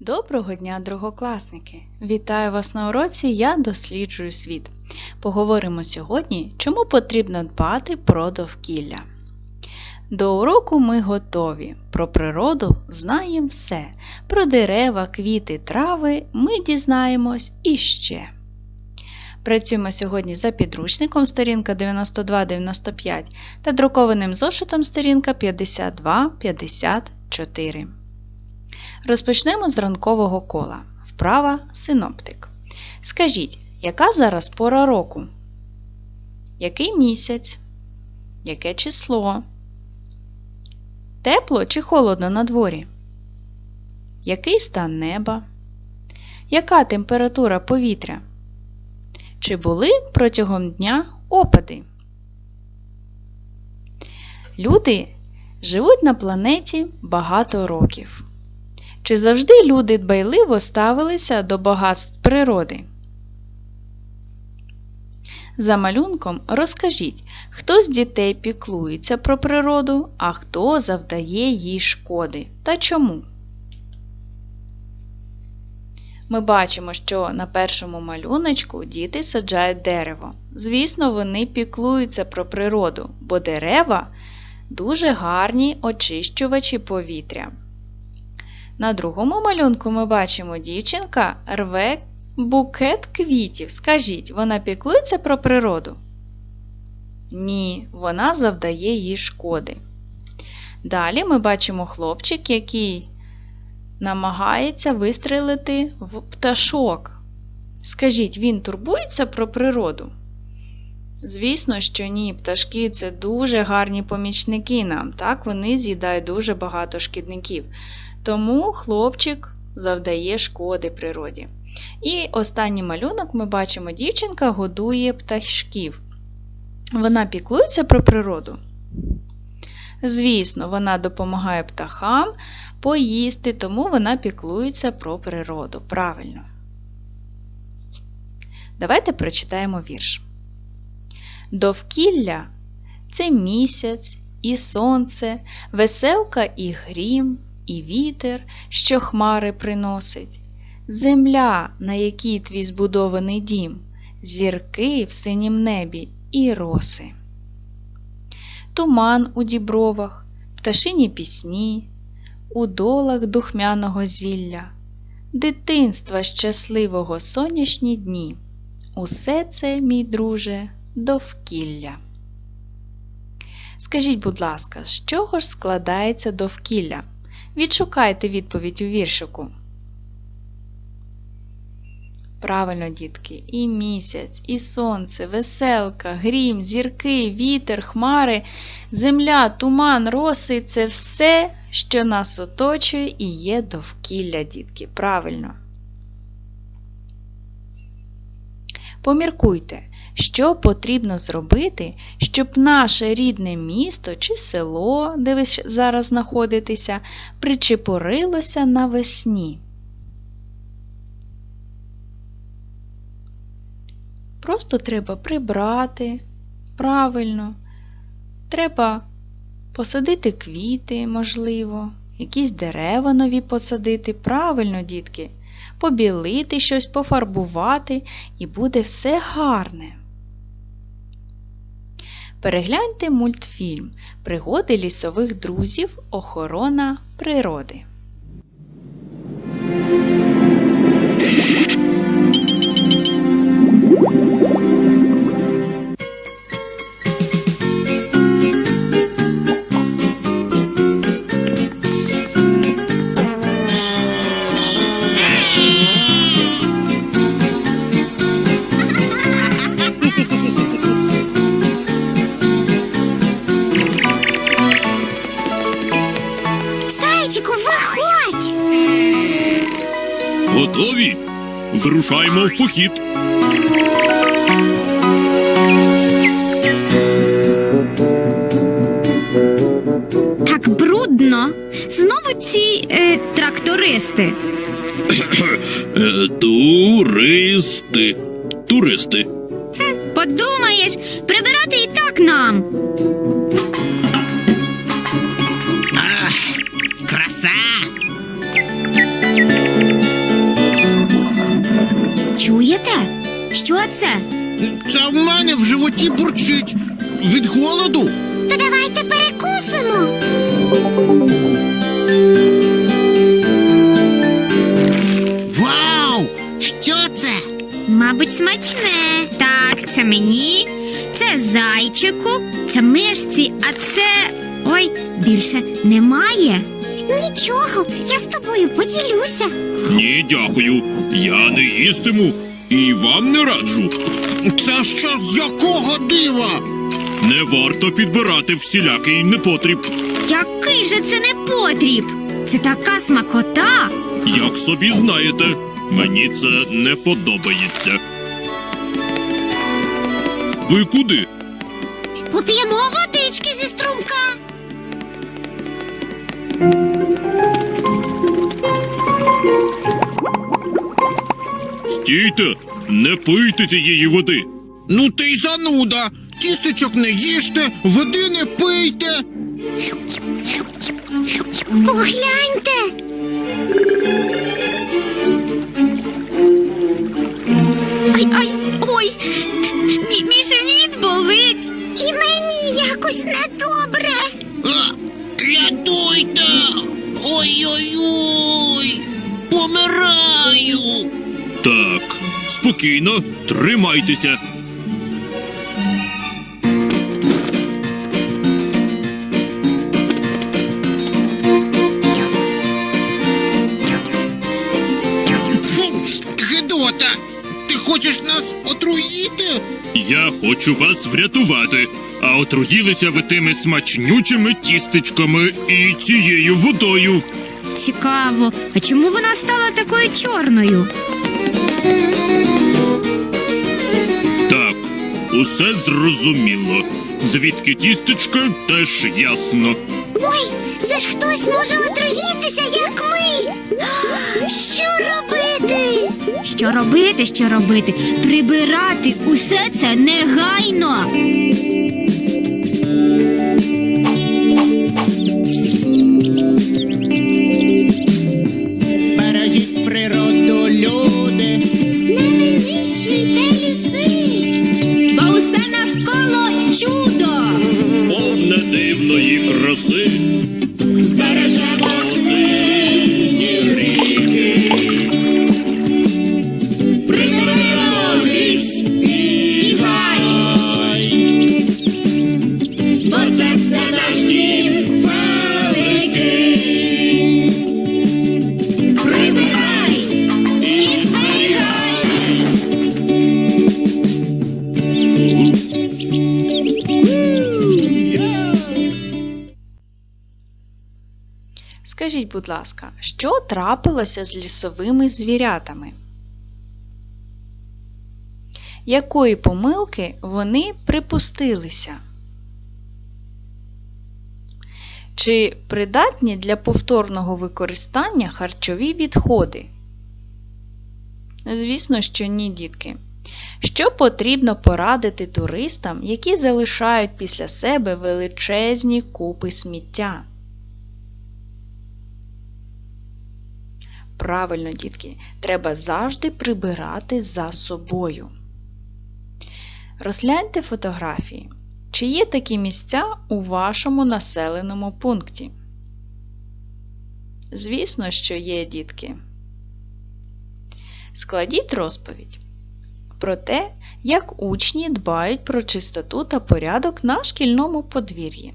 Доброго дня, другокласники! Вітаю вас на уроці Я досліджую світ. Поговоримо сьогодні, чому потрібно дбати про довкілля. До уроку ми готові. Про природу знаємо все. Про дерева, квіти, трави ми дізнаємось іще. Працюємо сьогодні за підручником сторінка 92-95 та друкованим зошитом сторінка 52-54. Розпочнемо з ранкового кола. Вправа синоптик. Скажіть, яка зараз пора року? Який місяць? Яке число? Тепло чи холодно на дворі? Який стан неба? Яка температура повітря? Чи були протягом дня опади? Люди живуть на планеті багато років. Чи завжди люди дбайливо ставилися до багатств природи? За малюнком розкажіть, хто з дітей піклується про природу, а хто завдає їй шкоди та чому? Ми бачимо, що на першому малюночку діти саджають дерево. Звісно, вони піклуються про природу, бо дерева дуже гарні очищувачі повітря. На другому малюнку ми бачимо дівчинка рве букет квітів. Скажіть, вона піклується про природу? Ні, вона завдає їй шкоди. Далі ми бачимо хлопчик, який намагається вистрелити в пташок. Скажіть, він турбується про природу? Звісно, що ні, пташки це дуже гарні помічники нам, так, вони з'їдають дуже багато шкідників. Тому хлопчик завдає шкоди природі. І останній малюнок ми бачимо, дівчинка годує пташків. Вона піклується про природу. Звісно, вона допомагає птахам поїсти, тому вона піклується про природу. Правильно. Давайте прочитаємо вірш. Довкілля це місяць і сонце, веселка і грім, і вітер, що хмари приносить, земля, на якій твій збудований дім, зірки в синім небі і роси. Туман у дібровах, пташині пісні, у долах духмяного зілля, дитинства щасливого сонячні дні. Усе це, мій друже, довкілля. Скажіть, будь ласка, з чого ж складається довкілля? Відшукайте відповідь у віршику. Правильно, дітки, і місяць, і сонце, веселка, грім, зірки, вітер, хмари, земля, туман, роси це все, що нас оточує і є довкілля, дітки. Правильно. Поміркуйте, що потрібно зробити, щоб наше рідне місто чи село, де ви зараз знаходитеся, причепорилося навесні. Просто треба прибрати правильно. Треба посадити квіти, можливо, якісь дерева нові посадити. Правильно, дітки, побілити щось, пофарбувати, і буде все гарне. Перегляньте мультфільм Пригоди лісових друзів. Охорона природи. Вирушаємо в похід. Так брудно. Знову ці е, трактористи. Е, туристи. Туристи. Подумаєш, прибирати і так нам. Краса! Чуєте? Що це? Це в мене в животі бурчить. Від голоду. То давайте перекусимо. Вау! Що це? Мабуть, смачне. Так, це мені, це зайчику, це мишці, а це. Ой, більше немає. Нічого, я з тобою поділюся. Ні, дякую. Я не їстиму і вам не раджу. Це що з якого дива? Не варто підбирати всілякий непотріб. Який же це не потріб? Це така смакота. Як собі знаєте, мені це не подобається. Ви куди? Поп'ємо водички зі струмка. Стійте, не пийте цієї води. Ну ти й зануда. Кісточок не їжте, води не пийте. Погляньте. Ай, ай, ой, мій, мій живіт болить. І мені якось недобре. А, рятуйте! Ой-ой-ой! Помираю! Так, спокійно, тримайтеся. Фу, Гидота! Ти хочеш нас отруїти? Я хочу вас врятувати. А отруїлися ви тими смачнючими тістечками і цією водою. Цікаво, а чому вона стала такою чорною? Так, усе зрозуміло. Звідки тістечка, теж ясно. Ой, це ж хтось може отруїтися, як ми. Що робити? Що робити, що робити? Прибирати усе це негайно. Будь ласка, що трапилося з лісовими звірятами? Якої помилки вони припустилися? Чи придатні для повторного використання харчові відходи? Звісно, що ні, дітки. Що потрібно порадити туристам, які залишають після себе величезні купи сміття? Правильно, дітки, треба завжди прибирати за собою. Розгляньте фотографії. Чи є такі місця у вашому населеному пункті? Звісно, що є, дітки. Складіть розповідь про те, як учні дбають про чистоту та порядок на шкільному подвір'ї.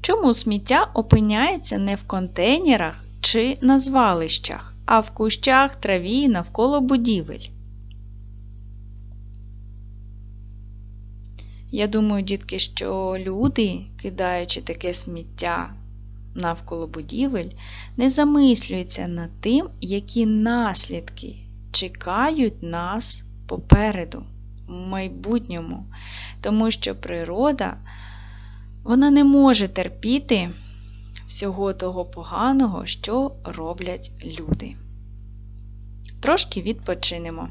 Чому сміття опиняється не в контейнерах чи на звалищах, а в кущах, траві навколо будівель? Я думаю, дітки, що люди, кидаючи таке сміття навколо будівель, не замислюються над тим, які наслідки чекають нас попереду, в майбутньому, тому що природа вона не може терпіти всього того поганого, що роблять люди. Трошки відпочинемо.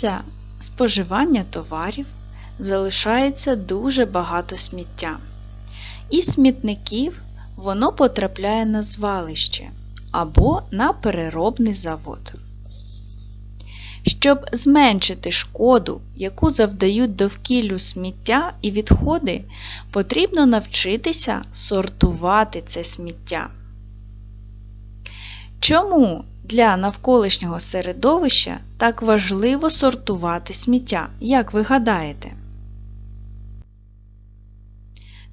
Після споживання товарів залишається дуже багато сміття. Із смітників воно потрапляє на звалище або на переробний завод. Щоб зменшити шкоду, яку завдають довкіллю сміття і відходи, потрібно навчитися сортувати це сміття. Чому для навколишнього середовища так важливо сортувати сміття, як ви гадаєте?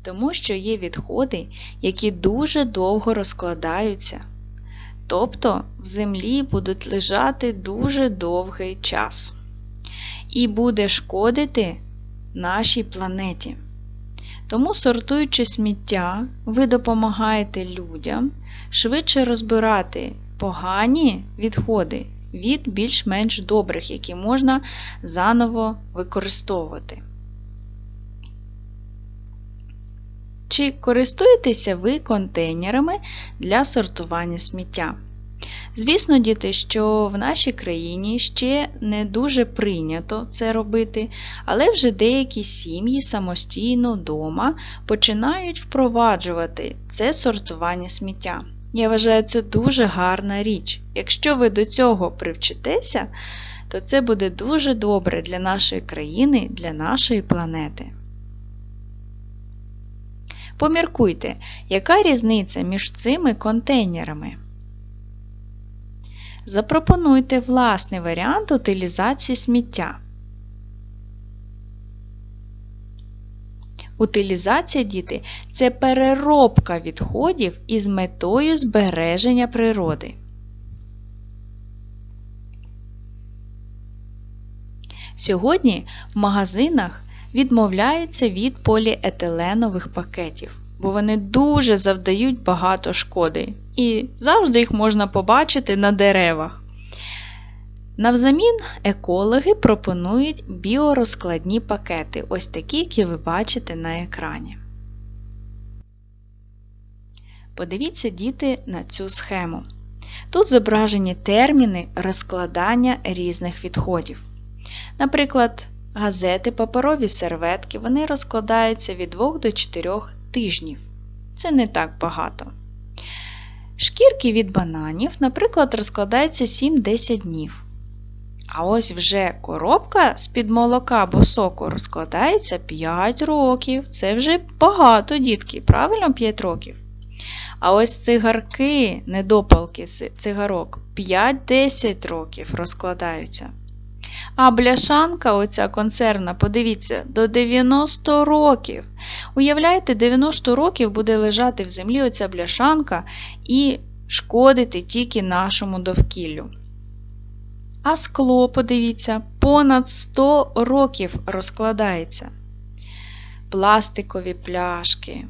Тому що є відходи, які дуже довго розкладаються, тобто в землі будуть лежати дуже довгий час і буде шкодити нашій планеті. Тому, сортуючи сміття, ви допомагаєте людям швидше розбирати погані відходи від більш-менш добрих, які можна заново використовувати. Чи користуєтеся ви контейнерами для сортування сміття? Звісно, діти, що в нашій країні ще не дуже прийнято це робити, але вже деякі сім'ї самостійно вдома починають впроваджувати це сортування сміття. Я вважаю, це дуже гарна річ. Якщо ви до цього привчитеся, то це буде дуже добре для нашої країни, для нашої планети. Поміркуйте, яка різниця між цими контейнерами? Запропонуйте власний варіант утилізації сміття. Утилізація діти це переробка відходів із метою збереження природи. Сьогодні в магазинах відмовляються від поліетиленових пакетів, бо вони дуже завдають багато шкоди і завжди їх можна побачити на деревах. Навзамін екологи пропонують біорозкладні пакети, ось такі, які ви бачите на екрані. Подивіться, діти, на цю схему. Тут зображені терміни розкладання різних відходів. Наприклад, газети, паперові серветки вони розкладаються від 2 до 4 тижнів. Це не так багато. Шкірки від бананів, наприклад, розкладаються 7-10 днів. А ось вже коробка з-під молока або соку розкладається 5 років. Це вже багато, дітки, правильно 5 років. А ось цигарки, недопалки цигарок 5-10 років розкладаються. А бляшанка, оця консервна, подивіться, до 90 років. Уявляєте, 90 років буде лежати в землі оця бляшанка і шкодити тільки нашому довкіллю. А скло, подивіться, понад 100 років розкладається. Пластикові пляшки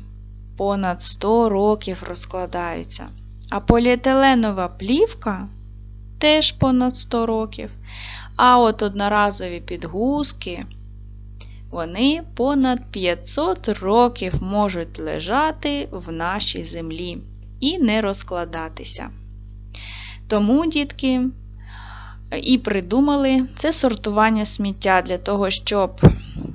понад 100 років розкладаються. А поліетиленова плівка теж понад 100 років. А от одноразові підгузки, вони понад 500 років можуть лежати в нашій землі і не розкладатися. Тому, дітки, і придумали це сортування сміття для того, щоб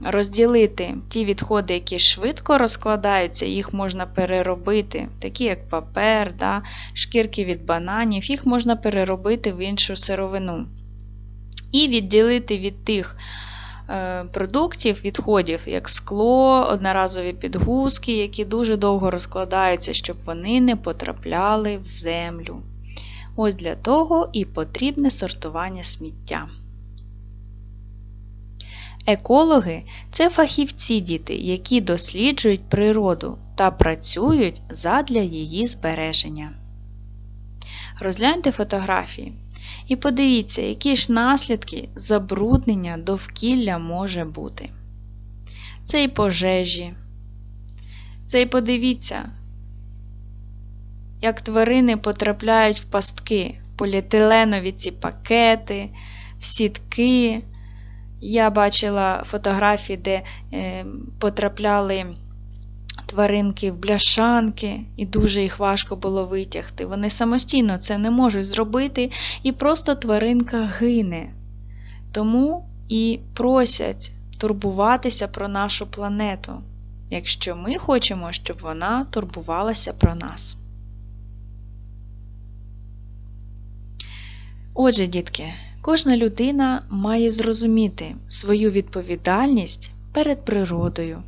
розділити ті відходи, які швидко розкладаються, їх можна переробити, такі як папер, да, шкірки від бананів, їх можна переробити в іншу сировину. І відділити від тих е, продуктів, відходів, як скло, одноразові підгузки, які дуже довго розкладаються, щоб вони не потрапляли в землю. Ось для того і потрібне сортування сміття. Екологи це фахівці діти, які досліджують природу та працюють задля її збереження. Розгляньте фотографії і подивіться, які ж наслідки забруднення довкілля може бути. Це і пожежі. Це і подивіться, як тварини потрапляють в пастки, поліетиленові ці пакети, в сітки. Я бачила фотографії, де е, потрапляли тваринки в бляшанки, і дуже їх важко було витягти. Вони самостійно це не можуть зробити, і просто тваринка гине. Тому і просять турбуватися про нашу планету, якщо ми хочемо, щоб вона турбувалася про нас. Отже, дітки, кожна людина має зрозуміти свою відповідальність перед природою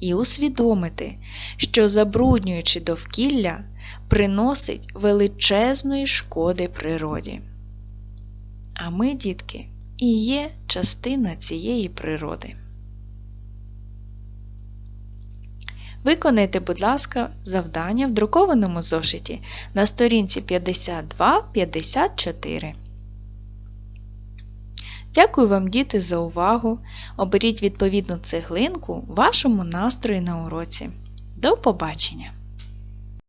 і усвідомити, що забруднюючи довкілля, приносить величезної шкоди природі. А ми, дітки, і є частина цієї природи. Виконайте, будь ласка, завдання в друкованому зошиті на сторінці 52-54. Дякую вам, діти, за увагу. Оберіть відповідну цеглинку вашому настрою на уроці. До побачення!